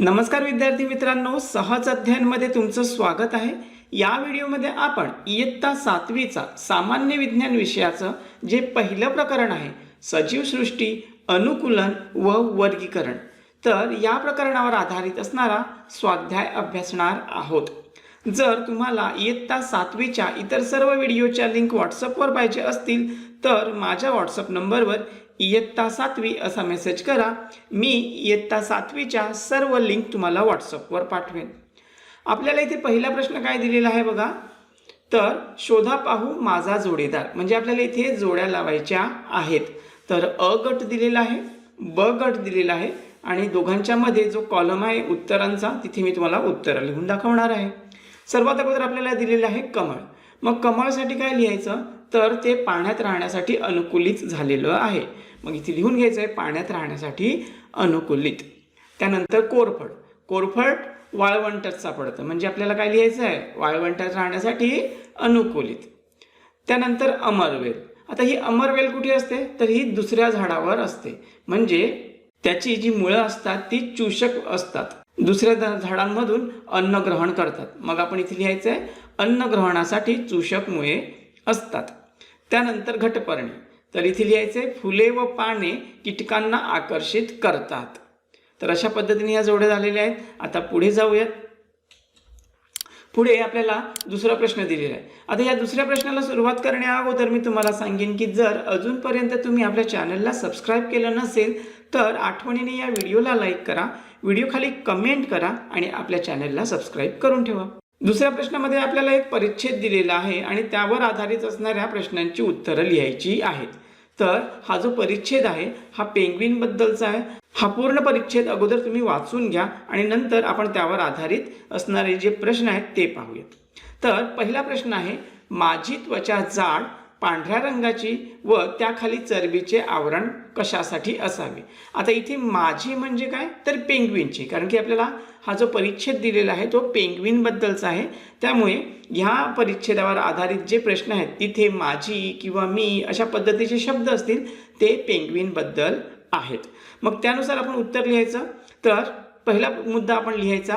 नमस्कार विद्यार्थी मित्रांनो सहज अध्ययनमध्ये तुमचं स्वागत आहे. या व्हिडिओमध्ये आपण इयत्ता सातवीचा सामान्य विज्ञान विषयाचं जे पहिलं प्रकरण आहे सजीव सृष्टी अनुकूलन व वर्गीकरण तर या प्रकरणावर आधारित असणारा स्वाध्याय अभ्यासणार आहोत. जर तुम्हाला इयत्ता सातवीच्या इतर सर्व व्हिडिओच्या लिंक व्हॉट्सअपवर पाहिजे असतील तर माझ्या व्हॉट्सअप नंबरवर इयत्ता सातवी असा मेसेज करा. मी इयत्ता सातवीच्या सर्व लिंक तुम्हाला व्हॉट्सअपवर पाठवेन. आपल्याला इथे पहिला प्रश्न काय दिलेला आहे बघा? तर शोधा पाहू माझा जोडीदार. म्हणजे आपल्याला इथे जोड्या लावायच्या आहेत. तर अ गट दिलेला आहे ब गट दिलेला आहे आणि दोघांच्या मध्ये जो कॉलम आहे उत्तरांचा तिथे मी तुम्हाला उत्तरं लिहून दाखवणार आहे. सर्वात अगोदर आपल्याला दिलेलं आहे कमळ. मग कमळसाठी काय लिहायचं? तर ते पाण्यात राहण्यासाठी अनुकूलित झालेलं आहे. मग इथे लिहून घ्यायचं आहे पाण्यात राहण्यासाठी अनुकूलित. त्यानंतर कोरफड. कोरफड वाळवंटात सापडतं म्हणजे आपल्याला काय लिहायचं आहे वाळवंटात राहण्यासाठी अनुकूलित. त्यानंतर अमरवेल. आता ही अमरवेल कुठे असते? तर ही दुसऱ्या झाडावर असते. म्हणजे त्याची जी मुळं असतात ती चूषक असतात. दुसऱ्या झाडांमधून अन्न ग्रहण करतात. मग आपण इथे लिहायचं आहे अन्न ग्रहणासाठी चूषक मुळे असतात. त्यानंतर घटपर्णी. तर इथे लिहायचे फुले व पाने कीटकांना आकर्षित करतात. तर अशा पद्धतीने या जोड्या झालेल्या आहेत. आता पुढे जाऊयात. पुढे आपल्याला दुसरा प्रश्न दिलेला आहे. आता या दुसऱ्या प्रश्नाला सुरुवात करण्या अगोदर मी तुम्हाला सांगेन की जर अजूनपर्यंत तुम्ही आपल्या चॅनलला सबस्क्राईब केलं नसेल तर आठवणीने या व्हिडिओला लाईक करा. व्हिडिओखाली कमेंट करा आणि आपल्या चॅनलला सबस्क्राईब करून ठेवा. दुसऱ्या प्रश्नामध्ये आपल्याला एक परिच्छेद दिलेला आहे आणि त्यावर आधारित असणाऱ्या प्रश्नांची उत्तरं लिहायची आहेत. तर हा जो परिच्छेद आहे हा पेंग्विनबद्दलचा आहे. हा पूर्ण परिच्छेद अगोदर तुम्ही वाचून घ्या आणि नंतर आपण त्यावर आधारित असणारे जे प्रश्न आहेत ते पाहूयात. तर पहिला प्रश्न आहे माझी त्वचा जाड पांढऱ्या रंगाची व त्याखाली चरबीचे आवरण कशासाठी असावे? आता इथे माझी म्हणजे काय? तर पेंग्विनची. कारण की आपल्याला हा जो परिच्छेद दिलेला आहे तो पेंग्विनबद्दलचा आहे. त्यामुळे ह्या परिच्छेदावर आधारित जे प्रश्न आहेत तिथे माझी किंवा मी अशा पद्धतीचे शब्द असतील ते पेंग्विनबद्दल आहेत. मग त्यानुसार आपण उत्तर लिहायचं. तर पहिला मुद्दा आपण लिहायचा.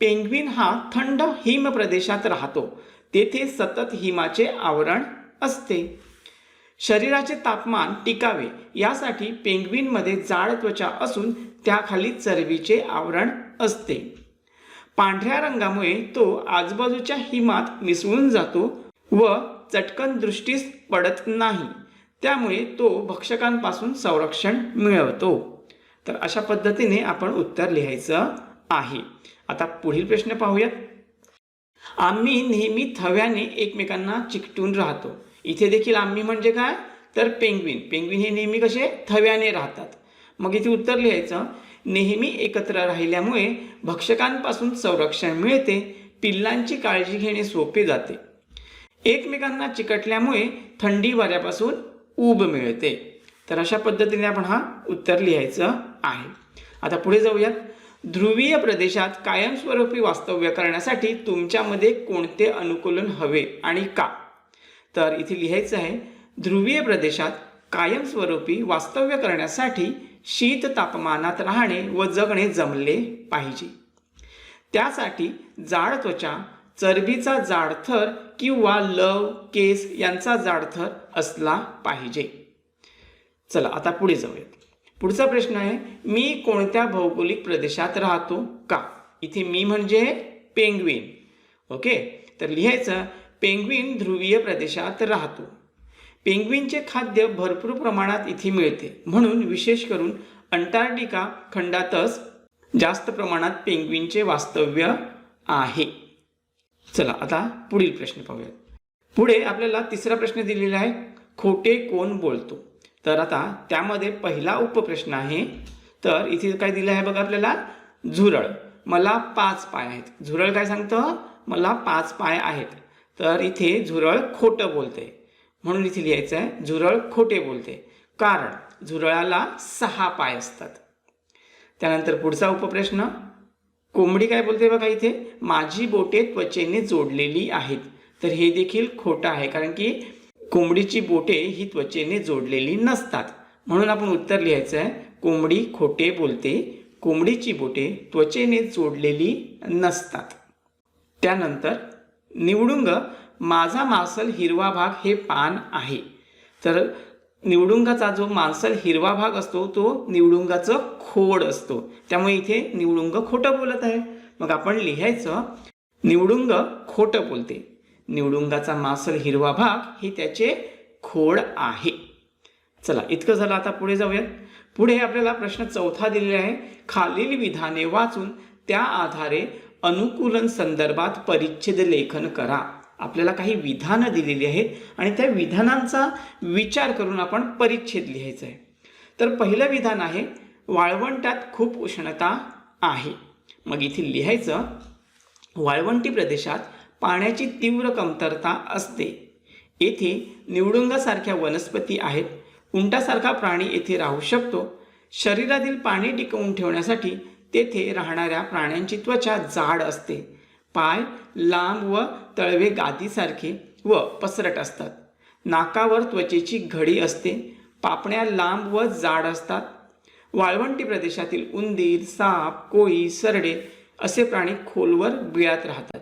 पेंग्विन हा थंड हिम प्रदेशात राहतो. तेथे सतत हिमाचे आवरण असते. शरीराचे तापमान टिकावे यासाठी पेंग्विनमध्ये जाड त्वचा असून त्याखाली चरबीचे आवरण असते. पांढऱ्या रंगामुळे तो आजूबाजूच्या हिमात मिसळून जातो व चटकन दृष्टीस पडत नाही. त्यामुळे तो भक्षकांपासून संरक्षण मिळवतो. तर अशा पद्धतीने आपण उत्तर लिहायचं आहे. आता पुढील प्रश्न पाहूयात. आम्ही नेहमी थव्याने एकमेकांना चिकटून राहतो. इथे देखील आम्ही म्हणजे काय? तर पेंग्विन. पेंग्विन हे नेहमी कसे? थव्याने राहतात. मग इथे उत्तर लिहायचं. नेहमी एकत्र राहिल्यामुळे भक्षकांपासून संरक्षण मिळते पिल्लांची काळजी घेणे सोपे जाते. एकमेकांना चिकटल्यामुळे थंडी वाऱ्यापासून ऊब मिळते. तर अशा पद्धतीने आपण हा उत्तर लिहायचं आहे. आता पुढे जाऊयात. ध्रुवीय प्रदेशात कायमस्वरूपी वास्तव्य करण्यासाठी तुमच्यामध्ये कोणते अनुकूलन हवे आणि का? तर इथे लिहायचं आहे ध्रुवीय प्रदेशात कायमस्वरूपी वास्तव्य करण्यासाठी शीत तापमानात राहणे व जगणे जमले पाहिजे. त्यासाठी जाड त्वचा चरबीचा जाड थर किंवा लव केस यांचा जाड थर असला पाहिजे. चला आता पुढे जाऊयात. पुढचा प्रश्न आहे मी कोणत्या भौगोलिक प्रदेशात राहतो का? इथे मी म्हणजे पेंग्विन. ओके? तर लिहायचं पेंग्विन ध्रुवीय प्रदेशात राहतो. पेंग्विनचे खाद्य भरपूर प्रमाणात इथे मिळते. म्हणून विशेष करून अंटार्क्टिका खंडातच जास्त प्रमाणात पेंग्विनचे वास्तव्य आहे. चला आता पुढील प्रश्न पाहूया पुढे आपल्याला तिसरा प्रश्न दिलेला आहे खोटे कोण बोलतो? तर आता त्यामध्ये पहिला उपप्रश्न आहे. तर इथे काय दिलं आहे बघा आपल्याला? झुरळ. मला पाच पाय आहेत. झुरळ काय सांगतं? मला पाच पाय आहेत. तर इथे झुरळ खोटं बोलते. म्हणून इथे लिहायचं आहे झुरळ खोटे बोलते. कारण झुरळाला सहा पाय असतात. त्यानंतर पुढचा उपप्रश्न. कोंबडी काय बोलते बघा इथे? माझी बोटे त्वचेने जोडलेली आहेत. तर हे देखील खोटं आहे. कारण की कोंबडीची बोटे ही त्वचेने जोडलेली नसतात. म्हणून आपण उत्तर लिहायचं आहे कोंबडी खोटे बोलते कोंबडीची बोटे त्वचेने जोडलेली नसतात. त्यानंतर निवडुंग माझा मांसल हिरवा भाग हे पान आहे. तर निवडुंगाचा जो मांसल हिरवा भाग असतो तो निवडुंगाचं खोड असतो. त्यामुळे इथे निवडुंग खोटं बोलत आहे. मग आपण लिहायचं निवडुंग खोटं बोलते. निवडुंगाचा मांसल हिरवा भाग हे त्याचे खोड आहे. चला इतकं झालं आता पुढे जाऊयात. पुढे आपल्याला प्रश्न चौथा दिलेला आहे. खालील विधाने वाचून त्या आधारे अनुकूलन संदर्भात परिच्छेद लेखन करा. आपल्याला काही विधानं दिलेली आहेत आणि त्या विधानांचा विचार करून आपण परिच्छेद लिहायचा आहे तर पहिलं विधान आहे वाळवंटात खूप उष्णता आहे. मग इथे लिहायचं वाळवंटी प्रदेशात पाण्याची तीव्र कमतरता असते. येथे निवडुंगासारख्या वनस्पती आहेत. उंटासारखा प्राणी येथे राहू शकतो. शरीरातील पाणी टिकवून ठेवण्यासाठी तेथे राहणाऱ्या प्राण्यांची त्वचा जाड असते. पाय लांब व तळवे गादीसारखे व पसरट असतात. नाकावर त्वचेची घडी असते. पापण्या लांब व जाड असतात. वाळवंटी प्रदेशातील उंदीर साप कोळी सरडे असे प्राणी खोलवर बिळात राहतात.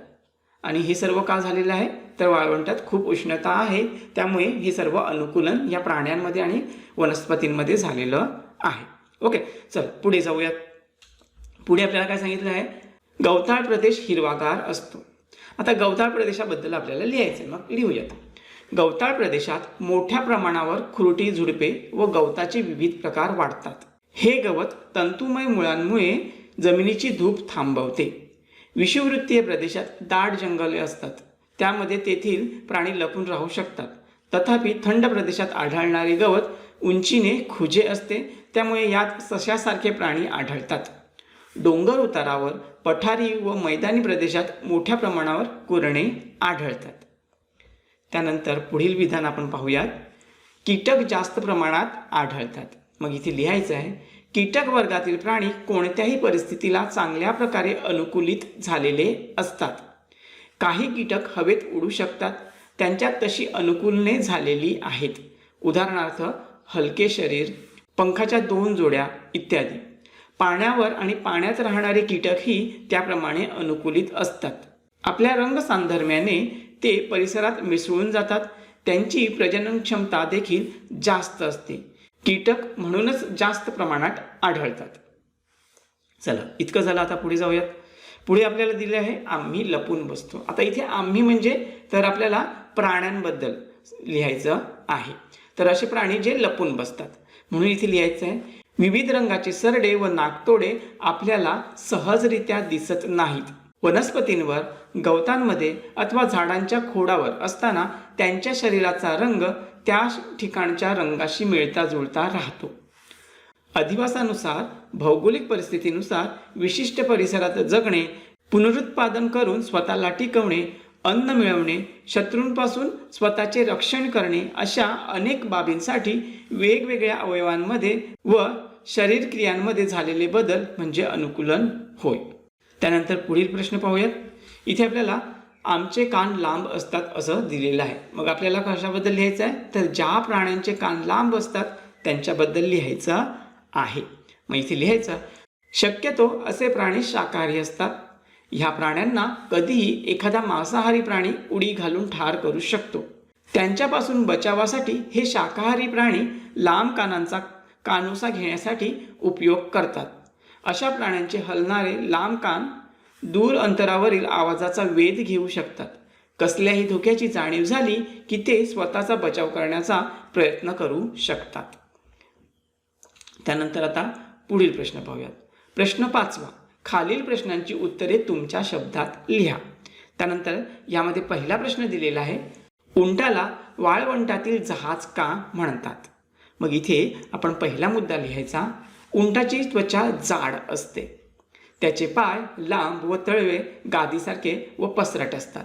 आणि हे सर्व का झालेलं आहे? तर वाळवंटात खूप उष्णता आहे. त्यामुळे हे सर्व अनुकूलन या प्राण्यांमध्ये आणि वनस्पतींमध्ये झालेलं आहे. ओके चल पुढे जाऊयात. पुढे आपल्याला काय सांगितलं आहे? गवताळ प्रदेश हिरवागार असतो. आता गवताळ प्रदेशाबद्दल आपल्याला लिहायचं आहे मग लिहूयात. गवताळ प्रदेशात मोठ्या प्रमाणावर खुरटी झुडपे व गवताचे विविध प्रकार वाढतात. हे गवत तंतुमय मुळांमुळे जमिनीची धूप थांबवते. विषुववृत्तीय प्रदेशात दाट जंगले असतात. त्यामध्ये तेथील प्राणी लपून राहू शकतात. तथापि थंड प्रदेशात आढळणारे गवत उंचीने खुजे असते. त्यामुळे यात सशासारखे प्राणी आढळतात. डोंगर उतारावर पठारी व मैदानी प्रदेशात मोठ्या प्रमाणावर कुरणे आढळतात. त्यानंतर पुढील विधान आपण पाहूयात. कीटक जास्त प्रमाणात आढळतात. मग इथे लिहायचं आहे कीटक वर्गातील प्राणी कोणत्याही परिस्थितीला चांगल्या प्रकारे अनुकूलित झालेले असतात. काही कीटक हवेत उडू शकतात. त्यांच्यात तशी अनुकूलने झालेली आहेत. उदाहरणार्थ हलके शरीर पंखाच्या दोन जोड्या इत्यादी. पाण्यावर आणि पाण्यात राहणारे कीटकही त्याप्रमाणे अनुकूलित असतात. आपल्या रंगसांधर्म्याने ते परिसरात मिसळून जातात. त्यांची प्रजनन क्षमता देखील जास्त असते. कीटक म्हणूनच जास्त प्रमाणात आढळतात. चला इतकं झालं आता पुढे जाऊयात. पुढे आपल्याला दिले आहे आम्ही लपून बसतो. आता इथे आम्ही म्हणजे तर आपल्याला प्राण्यांबद्दल लिहायचं आहे. तर असे प्राणी जे लपून बसतात. म्हणून इथे लिहायचं आहे विविध रंगाचे सरडे व नाकतोडे आपल्याला सहजरित्या दिसत नाहीत. वनस्पतींवर गवतांमध्ये अथवा झाडांच्या खोडावर असताना त्यांच्या शरीराचा रंग त्या ठिकाणच्या रंगाशी मिळता जुळता राहतो. अधिवासानुसार भौगोलिक परिस्थितीनुसार विशिष्ट परिसरात जगणे पुनरुत्पादन करून स्वतःला टिकवणे अन्न मिळवणे शत्रूंपासून स्वतःचे रक्षण करणे अशा अनेक बाबींसाठी वेगवेगळ्या अवयवांमध्ये व शरीर क्रियांमध्ये झालेले बदल म्हणजे अनुकूलन होय. त्यानंतर पुढील प्रश्न पाहूयात. इथे आपल्याला आमचे कान लांब असतात असं दिलेलं आहे. मग आपल्याला कशाबद्दल लिहायचं आहे? तर ज्या प्राण्यांचे कान लांब असतात त्यांच्याबद्दल लिहायचं आहे. मग इथे लिहायचं शक्यतो असे प्राणी शाकाहारी असतात. ह्या प्राण्यांना कधीही एखादा मांसाहारी प्राणी उडी घालून ठार करू शकतो. त्यांच्यापासून बचावासाठी हे शाकाहारी प्राणी लांब कानांचा कानोसा घेण्यासाठी उपयोग करतात. अशा प्राण्यांचे हलणारे लांब कान दूर अंतरावरील आवाजाचा वेध घेऊ शकतात. कसल्याही धोक्याची जाणीव झाली की ते स्वतःचा बचाव करण्याचा प्रयत्न करू शकतात. त्यानंतर आता पुढील प्रश्न पाहूयात. प्रश्न पाचवा. खालील प्रश्नांची उत्तरे तुमच्या शब्दात लिहा. त्यानंतर यामध्ये पहिला प्रश्न दिलेला आहे. उंटाला वाळवंटातील जहाज का म्हणतात? मग इथे आपण पहिला मुद्दा लिहायचा. उंटाची त्वचा जाड असते. त्याचे पाय लांब व तळवे गादीसारखे व पसरट असतात.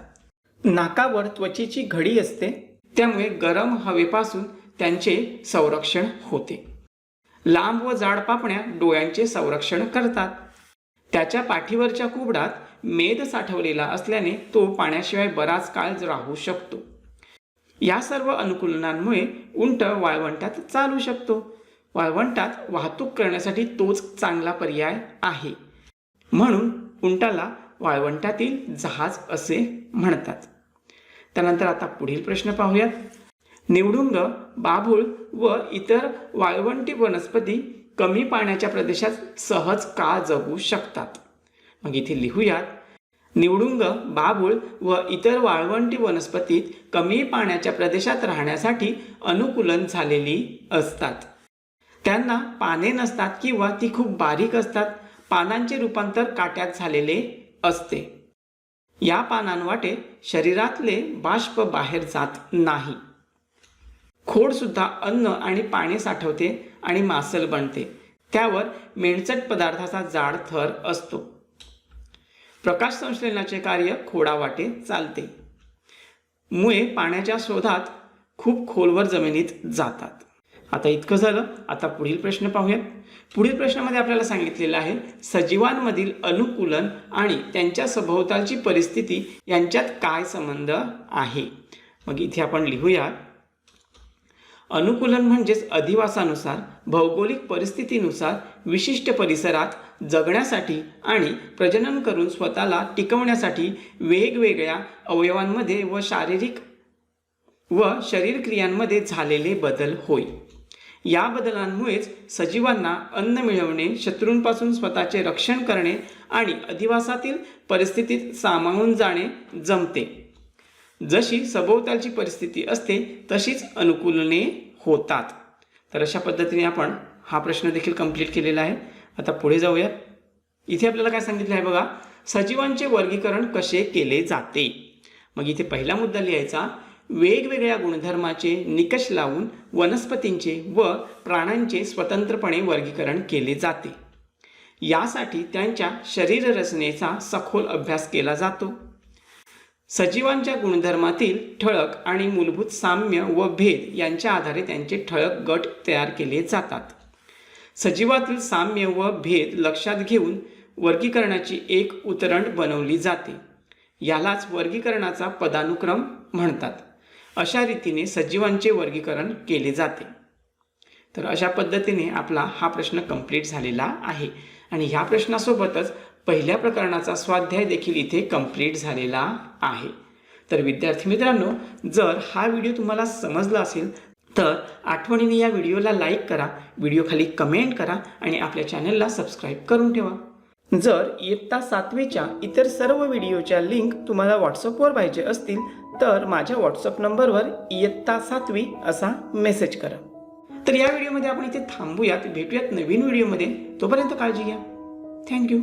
नाकावर त्वचेची घडी असते त्यामुळे गरम हवेपासून त्यांचे संरक्षण होते. लांब व जाड पापण्या डोळ्यांचे संरक्षण करतात. त्याच्या पाठीवरच्या कुबडात मेद साठवलेला असल्याने तो पाण्याशिवाय बराच काळ राहू शकतो. या सर्व अनुकूलनांमुळे उंट वाळवंटात चालू शकतो. वाळवंटात वाहतूक करण्यासाठी तोच चांगला पर्याय आहे. म्हणून उंटाला वाळवंटातील जहाज असे म्हणतात. त्यानंतर आता पुढील प्रश्न पाहूयात. निवडुंग बाभूळ व इतर वाळवंटी वनस्पती कमी पाण्याच्या प्रदेशात सहज का जगू शकतात? मग इथे लिहूयात. निवडुंग बाभूळ व इतर वाळवंटी वनस्पतीत कमी पाण्याच्या प्रदेशात राहण्यासाठी अनुकूलन झालेली असतात. त्यांना पाने नसतात किंवा ती खूप बारीक असतात. पानांचे रूपांतर काट्यात झालेले असते. या पानांवाटे शरीरातले बाष्प बाहेर जात नाही. खोडसुद्धा अन्न आणि पाणी साठवते आणि मासल बनते. त्यावर मेणचट पदार्थाचा जाड थर असतो. प्रकाश संश्लेषणाचे कार्य खोडावाटे चालते. मुळे पाण्याच्या शोधात खूप खोलवर जमिनीत जातात. आता इतकं झालं आता पुढील प्रश्न पाहूयात. पुढील प्रश्नामध्ये आपल्याला सांगितलेलं आहे सजीवांमधील अनुकूलन आणि त्यांच्या सभोवतालची परिस्थिती यांच्यात काय संबंध आहे? मग इथे आपण लिहूया अनुकूलन म्हणजेच अधिवासानुसार भौगोलिक परिस्थितीनुसार विशिष्ट परिसरात जगण्यासाठी आणि प्रजनन करून स्वतःला टिकवण्यासाठी वेगवेगळ्या अवयवांमध्ये व शारीरिक व शरीर क्रियांमध्ये झालेले बदल होय. या बदलांमुळेच सजीवांना अन्न मिळवणे शत्रूंपासून स्वतःचे रक्षण करणे आणि अधिवासातील परिस्थितीत सामावून जाणे जमते. जशी सभोवतालची परिस्थिती असते तशीच अनुकूलने होतात. तर अशा पद्धतीने आपण हा प्रश्न देखील कंप्लीट केलेला आहे. आता पुढे जाऊयात. इथे आपल्याला काय सांगितलं आहे बघा सजीवांचे वर्गीकरण कसे केले जाते? मग इथे पहिला मुद्दा लिहायचा वेगवेगळ्या गुणधर्माचे निकष लावून वनस्पतींचे व प्राण्यांचे स्वतंत्रपणे वर्गीकरण केले जाते. यासाठी त्यांच्या शरीररचनेचा सखोल अभ्यास केला जातो. सजीवांच्या गुणधर्मातील ठळक आणि मूलभूत साम्य व भेद यांच्या आधारे त्यांचे ठळक गट तयार केले जातात. सजीवातील साम्य व भेद लक्षात घेऊन वर्गीकरणाची एक उतरण बनवली जाते. यालाच वर्गीकरणाचा पदानुक्रम म्हणतात. अशा रीतीने सजीवांचे वर्गीकरण केले जाते. तर अशा पद्धतीने आपला हा प्रश्न कंप्लीट झालेला आहे. आणि ह्या प्रश्नासोबतच पहिल्या प्रकरणाचा स्वाध्याय देखील इथे कंप्लीट झालेला आहे. तर विद्यार्थी मित्रांनो जर हा व्हिडिओ तुम्हाला समजला असेल तर आठवणीने या व्हिडिओला लाईक करा व्हिडिओ खाली कमेंट करा आणि आपल्या चॅनलला सबस्क्राईब करून ठेवा. जर इयत्ता सातवीच्या इतर सर्व व्हिडिओच्या लिंक तुम्हाला व्हॉट्सअपवर पाहिजे असतील तर माझ्या व्हॉट्सअप नंबरवर इयत्ता सातवी असा मेसेज करा. तर या व्हिडिओमध्ये आपण इथे थांबूयात भेटूयात नवीन व्हिडिओमध्ये तोपर्यंत काळजी घ्या. थँक्यू